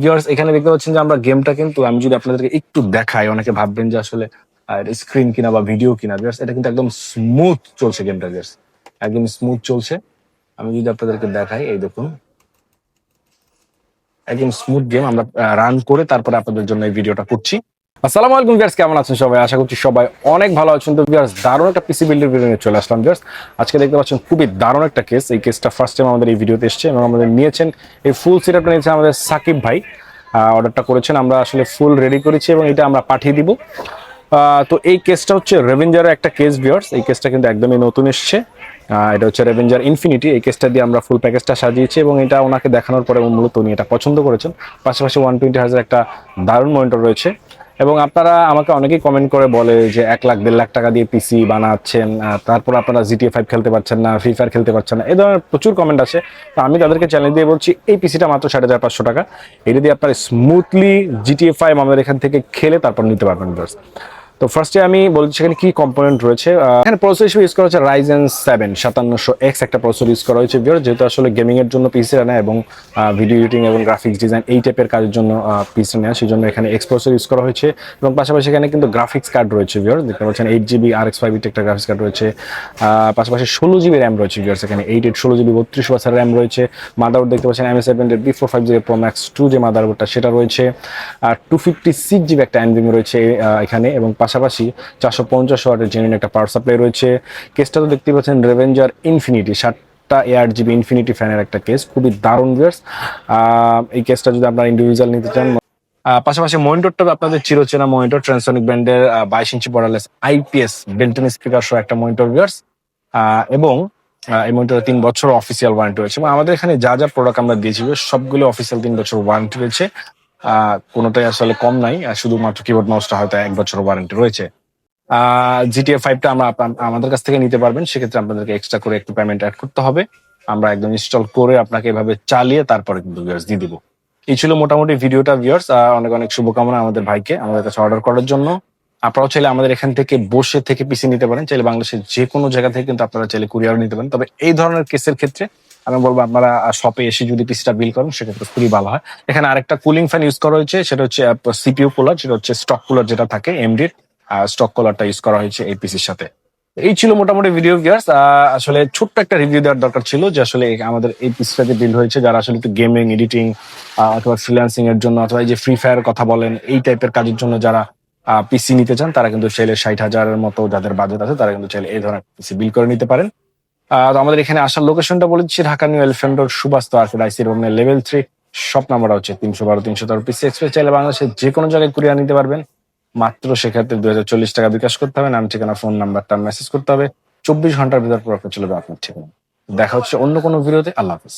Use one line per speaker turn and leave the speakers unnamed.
Viewers এখানে দেখতে পাচ্ছেন যে আমরা গেমটা কিন্তু আমি যদি আপনাদেরকে একটু দেখাই, অনেকে ভাববেন যে আসলে স্ক্রিন কিনা বা ভিডিও কিনা। ভিউয়ার্স এটা কিন্তু একদম স্মুথ চলছে গেমটা ভিউয়ার্স একদম স্মুথ চলছে। আমি যদি আপনাদেরকে দেখাই, এই দেখুন। একদম স্মুথ গেম আমরা রান করে তারপরে আপনাদের জন্য এই ভিডিওটা করছি। আসসালামু আলাইকুম ভিউয়ার্স কেমন আছেন সবাই? আশা করছি সবাই অনেক ভালো আছেন। তো ভিউয়ার্স দারুণ একটা পিসি বিল্ডের ভিডিও নিয়ে চলে আসলাম ভিউয়ার্স আজকে দেখতে পাচ্ছেন খুবই দারুণ একটা কেস এই কেসটা ফার্স্ট টাইম আমাদের এই ভিডিওতে এসেছে এবং আমাদের নিয়েছেন, এই ফুল সেটআপটা নিয়েছেন আমাদের সাকিব ভাই। অর্ডারটা করেছেন, আমরা আসলে ফুল রেডি করেছি এবং এটা আমরা পাঠিয়ে দিব। তো এই কেসটা হচ্ছে রেভেঞ্জারের একটা কেস ভিউয়ার্স এই কেসটা কিন্তু একদমই নতুন এসছে। এটা হচ্ছে রেভেঞ্জার ইনফিনিটি এই কেসটা দিয়ে আমরা ফুল প্যাকেজটা সাজিয়েছি এবং এটা ওনাকে দেখানোর পরে মূলত উনি এটা পছন্দ করেছেন। পাশাপাশি ওয়ান টোয়েন্টি হাজার একটা দারুণ মনিটর রয়েছে। এবং আপনারা আমাকে অনেকেই কমেন্ট করে বলে যে এক লাখ, দেড় লাখ টাকা দিয়ে পিসি বানাচ্ছেন তারপর আপনারা জিটিএ ফাইভ খেলতে পারছেন না ফ্রি ফায়ার খেলতে পারছেন না এই ধরনের প্রচুর কমেন্ট আছে তো আমি তাদেরকে চ্যালেঞ্জ দিয়ে বলছি, এই পিসিটা মাত্র সাড়ে হাজার পাঁচশো টাকা। এটা দিয়ে আপনারা স্মুথলি জিটিএ ফাইভ আমাদের এখান থেকে খেলে তারপর নিতে পারবেন তো ফার্স্টে আমি বলছি সেখানে কি কম্পোনেন্ট রয়েছে এখানে প্রসেসর হিসেবে ইউজ করা হচ্ছে রাইজেন সেভেন সাতান্নশো এক্স একটা প্রসেসর ইউজ করা হয়েছে। ভিউয়ার যেহেতু আসলে গেমিং এর জন্য পিসি নেয় এবং ভিডিও এডিটিং এবং গ্রাফিক্স ডিজাইন এই টাইপের কাজের জন্য পিসি নেয় সেই জন্য এখানে এক্স প্রসেসর ইউজ করা হয়েছে। এবং পাশাপাশি এখানে কিন্তু গ্রাফিক্স কার্ড রয়েছে ভিউয়ার দেখতে পাচ্ছেন eight GB R X five একটা গ্রাফিক্স কার্ড রয়েছে। পাশাপাশি ষোলো জিবি র্যাম রয়েছে ভিউয়ার্স এখানে এইট এইট ষোলো জিবি বত্রিশ বছর র্যাম রয়েছে। মাদারবোর্ড দেখতে পাচ্ছেন M S seven B four five GB pro max two যে মাদারবোর্ডটা সেটা রয়েছে। আর টু ফিফটি সিক্স জিবি একটা এনভিম রয়েছে এখানে এবং পাশাপাশি চারশো পঞ্চাশ ওয়াটের জেনুইন একটা পাওয়ার সাপ্লাই রয়েছে। কেসটা তো দেখতে পাচ্ছেন রেভেঞ্জার ইনফিনিটি ষাটটা এয়ার জিবি ইনফিনিটি ফ্যানের একটা কেস খুবই দারুণ ভিউয়ার্স এই কেসটা যদি আপনারা ইন্ডিভিজুয়াল নিতে চান পাশাপাশি মনিটরটা আপনাদের চিরচেনা মনিটর ট্রান্সনিক ব্র্যান্ডের বাইশ ইঞ্চি borderless IPS built in speaker সহ একটা মনিটর ভিউয়ার্স এবং এই মনিটরে তিন বছর অফিসিয়াল ওয়ারেন্টি রয়েছে। এবং আমাদের এখানে যা যা প্রোডাক্ট আমরা দিয়েছি সবগুলো অফিসিয়াল তিন বছর ওয়ারেন্টি রয়েছে। কোনোটাই আসলে কম নাই শুধুমাত্র কিবোর্ড মাউসটা হয়তো এক বছর ওয়ারেন্টি রয়েছে। জিটিএ ফাইভটা আমরা আমাদের কাছ থেকে নিতে পারবেন, সেক্ষেত্রে আপনাদেরকে এক্সট্রা করে একটু পেমেন্ট অ্যাড করতে হবে। আমরা একদম ইনস্টল করে আপনাকে এভাবে চালিয়ে তারপরে কিন্তু ভিউয়ার্স দিয়ে দিব। এই ছিল মোটামুটি ভিডিওটা ভিউয়ার্স অনেক অনেক শুভকামনা আমাদের ভাইকে আমাদের কাছে অর্ডার করার জন্য। আপনারাও চাইলে আমাদের এখান থেকে বসে থেকে পিসি নিতে পারেন, চাইলে বাংলাদেশের যে কোনো জায়গা থেকে কিন্তু আপনারা চাইলে কুরিয়ার নিতে পারেন। তবে এই ধরনের কেসের ক্ষেত্রে আমি বলব আপনারা শপে এসে যদি পিসিটা বিল করেন, সেক্ষেত্রে খুবই ভালো হয়। এখানে আরেকটা কুলিং ফ্যান ইউজ করা হয়েছে, সেটা হচ্ছে সিপিইউ কুলার সেটা হচ্ছে স্টক কুলার যেটা থাকে এমডির স্টক কুলারটা ইউজ করা হয়েছে এই পিসির সাথে। এই ছিল মোটামুটি ভিডিও ভিউয়ার্স আসলে ছোট্ট একটা রিভিউ দেওয়ার দরকার ছিল যে আসলে আমাদের এই পিসটা যে বিল হয়েছে, যারা আসলে একটু গেমিং এডিটিং অথবা ফ্রিল্যান্সিং এর জন্য, অথবা এই যে ফ্রি ফায়ার কথা বলেন, এই টাইপের কাজের জন্য যারা পিসি নিতে চান, তারা কিন্তু চাইলে ষাট হাজারের মতো যাদের বাজেট আছে, তারা কিন্তু চাইলে এই ধরনের পিসি বিল করে নিতে পারেন। তো আমাদের এখানে আসার লোকেশনটা বলেছি Dhaka new elephant road Subastu arcade IC road level three shop number হচ্ছে তিনশো বারো, তিনশো তেরো পিসি এক্সপ্রেস চাইলে বাংলাদেশের যে কোনো জায়গায় কুরিয়ার নিতে পারবেন। মাত্র সেক্ষেত্রে দুই হাজার চল্লিশ টাকা বিকাশ করতে হবে, নাম, ঠিকানা ফোন নাম্বারটা মেসেজ করতে হবে। চব্বিশ ঘণ্টার ভিতর প্রফিট চলে যাবে আপনার ঠিকানা। দেখা হচ্ছে অন্য কোনো ভিডিওতে আল্লাহ হাফিজ।